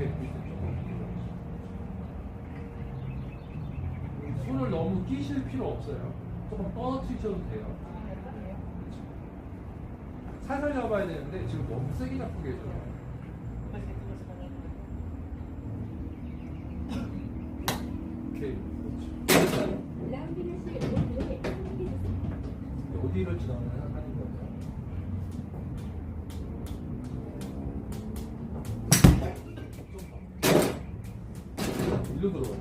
이렇게 쪽. 손을 너무 끼실 필요 없어요. 조금 뻗으셔도 돼요. 살살 잡아야 되는데 지금 너무 세게 잡고 계셔요. 오케이. 그렇죠. 어디를 거예요? 일로 들어가요.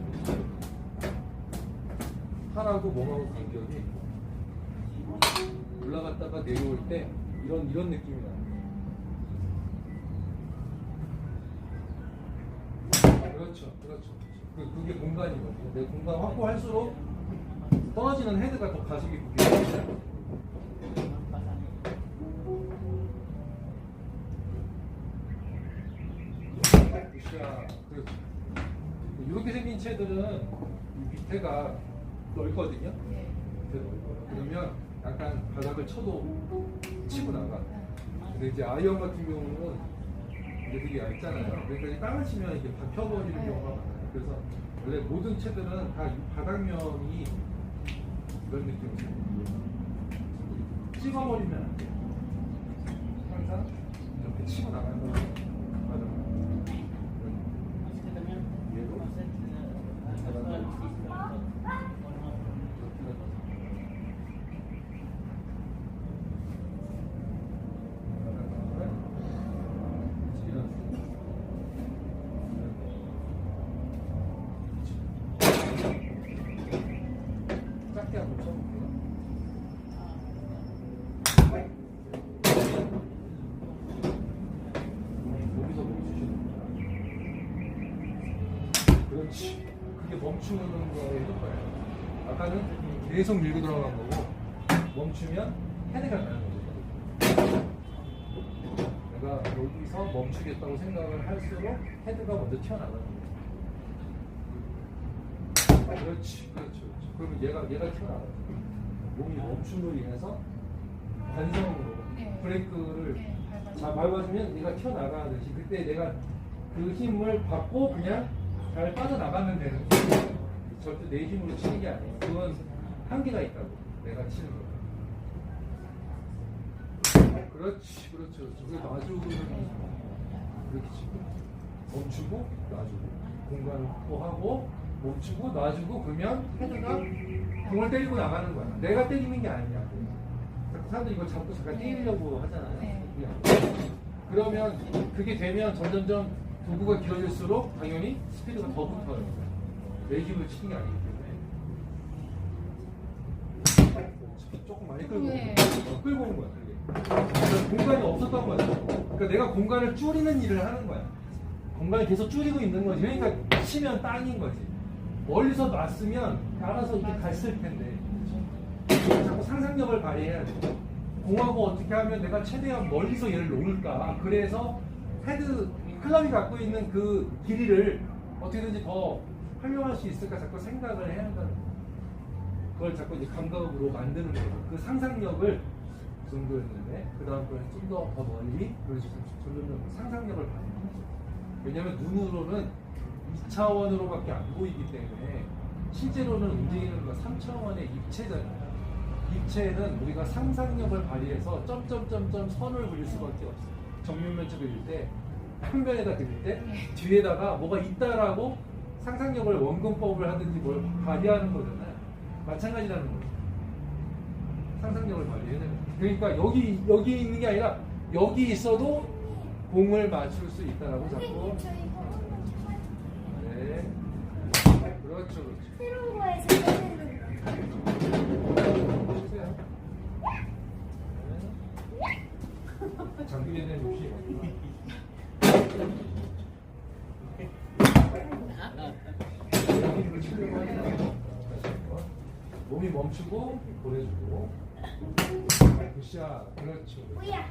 팔하고 몸하고 간격이 올라갔다가 내려올 때 이런 이런 느낌이 나요. 그렇죠, 그렇죠. 그, 그게 공간이거든요. 내 공간 확보할수록 떨어지는 헤드가 더 가속이 붙게. 굿샷. 그렇죠. 이렇게 생긴 채들은 이 밑에가 넓거든요. 밑에 넓어요. 그러면 약간 바닥을 쳐도 치고 나가. 근데 이제 아이언 같은 경우는 이게 되게 얇잖아요. 그러니까 이 땅을 치면 이게 박혀버리는 경우가 많아요. 그래서 원래 모든 채들은 다 이 바닥면이 이런 느낌이에요. 찍어버리면 안 돼요. 항상 이렇게 치고 나가는 거예요. 바닥. 얘도 작게 한번 쳐볼게요. 여기서 멈추시는 거야. 그렇지. 그게 멈추는 거의 효과예요. 아까는 계속 밀고 들어간 거고 멈추면 헤드가 나는 거죠. 내가 여기서 멈추겠다고 생각을 할수록 헤드가 먼저 튀어나가는 거예요. 그렇지, 그렇지, 그렇지. 그러면 얘가 얘가 튀어나가죠. 몸이 멈춤으로 인해서 관성으로 네. 브레이크를 네, 밟아주면 얘가 튀어나가듯이 그때 내가 그 힘을 받고 그냥 잘 빠져나가면 되는. 절대 내 힘으로 치는 게 아니에요. 그건 한계가 있다고 내가 치는 거. 그렇지, 그렇지, 그렇지. 그게 놔주고 이렇게 치고 멈추고 놔주고 공간을 확보하고 멈추고 놔주고 그러면 헤드가 공을 때리고 나가는 거야. 내가 때리는 게 아니야. 자꾸 사람들이 이걸 잡고 잠깐 때리려고 하잖아요. 네. 그냥. 그러면 그게 되면 점점점 도구가 길어질수록 당연히 스피드가 더 붙어요. 내 힘을 치는 게 아니기 때문에. 조금 많이 끌고 온 네. 어, 끌고 온 거야. 그러니까 공간이 없었던 거야. 그러니까 내가 공간을 줄이는 일을 하는 거야. 공간을 계속 줄이고 있는 거지. 그러니까 치면 땅인 거지. 멀리서 놨으면 알아서 이렇게 갔을 텐데. 자꾸 상상력을 발휘해야 돼. 공하고 어떻게 하면 내가 최대한 멀리서 얘를 놓을까. 그래서 헤드, 클럽이 갖고 있는 그 길이를 어떻게든지 더 활용할 수 있을까 자꾸 생각을 해야 한다는 거야. 그걸 자꾸 이제 감각으로 만드는 거예요. 그 상상력을 그 정도였는데, 그 다음 거는 좀 더 더 멀리, 그래서 점점 상상력을 발휘하는 거죠. 왜냐면 눈으로는 2차원으로밖에 안 보이기 때문에 실제로는 움직이는 건 3차원의 입체잖아요. 입체는 우리가 상상력을 발휘해서 점점점점 선을 그릴 수밖에 없어요. 정육면체 그릴 때, 한 변에다 그릴 때, 뒤에다가 뭐가 있다라고 상상력을 원근법을 하든지 뭘 발휘하는 거잖아요. 마찬가지라는 거죠. 상상력을 발휘해야 되는 거예요. 그러니까 여기, 여기 있는 게 아니라 여기 있어도 공을 맞출 수 있다라고 자꾸. 네. 그렇죠, 그렇죠. 새로운 거에 생각해는 보세요. 네. 장비에 대한 욕심. 여기를 치려고 하지 마요. 몸이 멈추고 보내주고. 굿샷. 뭐야?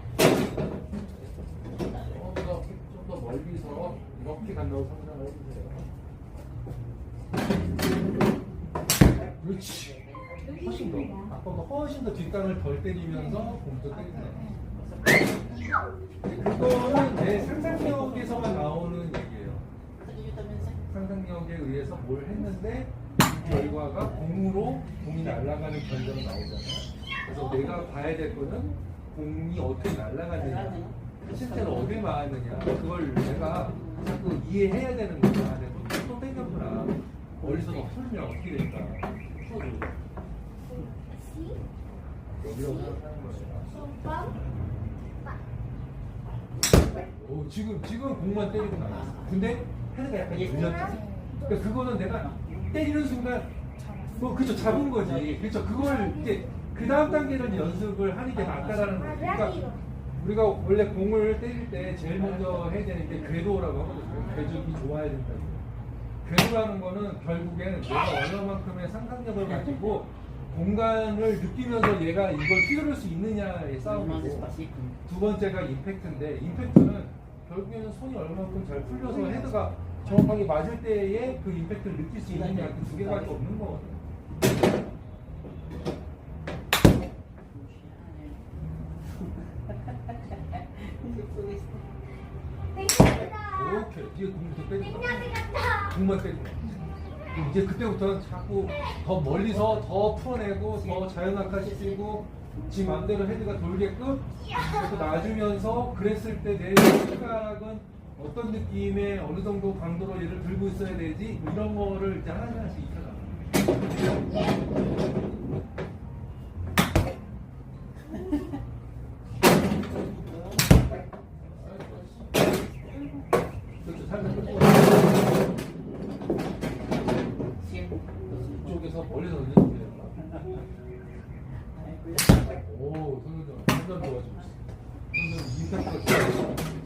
좀더 멀리서 이렇게 간다고 상상을 해주세요. 그렇지. 훨씬 더 아까보다 훨씬 더 뒷땅을 덜 때리면서 공도 때리네. 그거는 내 상상력에서만 나오 뭘 했는데 그 결과가 공으로 공이 날아가는 견적이 나오잖아. 그래서 내가 봐야 될 거는 공이 어떻게 날아가느냐, 실제로 어딜 맞았느냐, 그걸 내가 자꾸 이해해야 되는 거야. 내가 또, 또 땡겼구나. 멀리서 막 풀면 어떻게 될까? 풀어줘. 시, 여기라고 생각하는 빵. 오, 지금 지금 공만 때리고 나왔어. 근데 헤드가 약간 늘렸잖아. 그러니까 그거는 내가 때리는 순간 뭐 그죠 잡은 거지. 그렇죠. 그걸 이제 그 다음 단계를 연습을 하는 게 낫다라는 거지. 그러니까 우리가 원래 공을 때릴 때 제일 먼저 해야 되는 게 궤도라고 하거든요. 궤적이 좋아야 된다고. 궤도라는 거는 결국에는 내가 얼마만큼의 상상력을 가지고 공간을 느끼면서 얘가 이걸 휘두를 수 있느냐의 싸움이고 두 번째가 임팩트인데 임팩트는 결국에는 손이 얼마만큼 잘 풀려서 헤드가 정확하게 맞을 때에 그 임팩트를 느낄 수 있느냐 그두 개밖에 없는 거거든. 땡겨다. 오케이 뒤에 공부터 같다. 공만 때리고 이제 그때부터는 자꾸 더 멀리서 더 풀어내고 더 자연악화시키고 지 맘대로 헤드가 돌게끔 자꾸 놔주면서 그랬을 때내 손가락은 어떤 느낌의 어느 정도 강도로 얘를 들고 있어야 되지 뭐 이런 거를 이제 하나씩 하나씩 익혀가. 그렇죠. 오, 손흥민 완전 좋아지고 있어. 손흥민 임팩트가 좋아.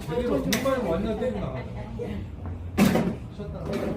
제대로 정말 완전 나갔다. 쉬었다.